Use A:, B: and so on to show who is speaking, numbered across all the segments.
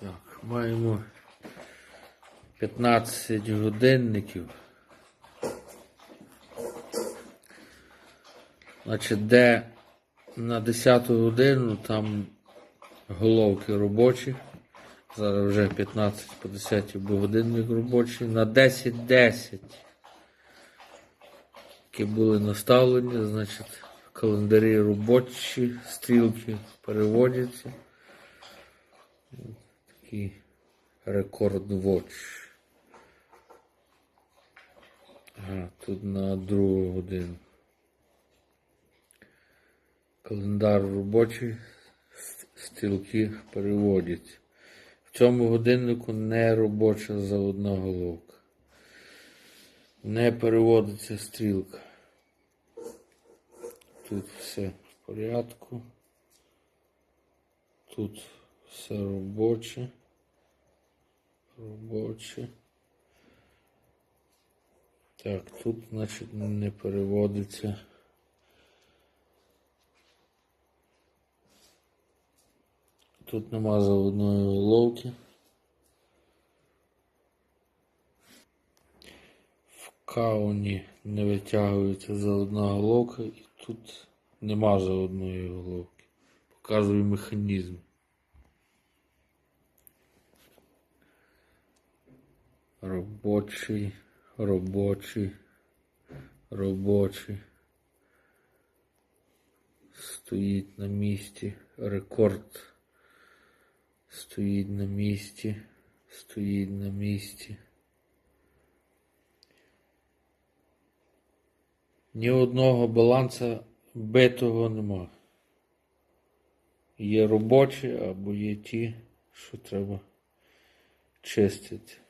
A: Так, маємо 15 годинників. Значить, де на 10 годину там головки робочі. Зараз вже 15 по 10 був годинник робочий. На 10-10. Які були наставлені, значить, календарі робочі, стрілки переводяться. Такий рекорд watch. Ага, тут на другу годину. Календар робочий, стрілки переводять. В цьому годиннику не робоча заводна головка. Не переводиться стрілка. Тут все в порядку. Тут все робоче. Робоче. Так, тут, значить, не переводиться. Тут нема заводної головки. В кауні не витягується заводна головка і тут нема заводної головки. Показую механізм. Робочий, робочий, робочий. Стоїть на місці. Рекорд. Стоїть на місці. Стоїть на місці. Ні одного баланса битого нема. Є робочі або є ті, що треба чистити.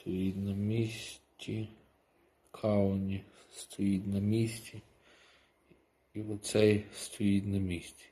A: Стоїть на місці. Кауні стоїть на місці. І оцей стоїть на місці.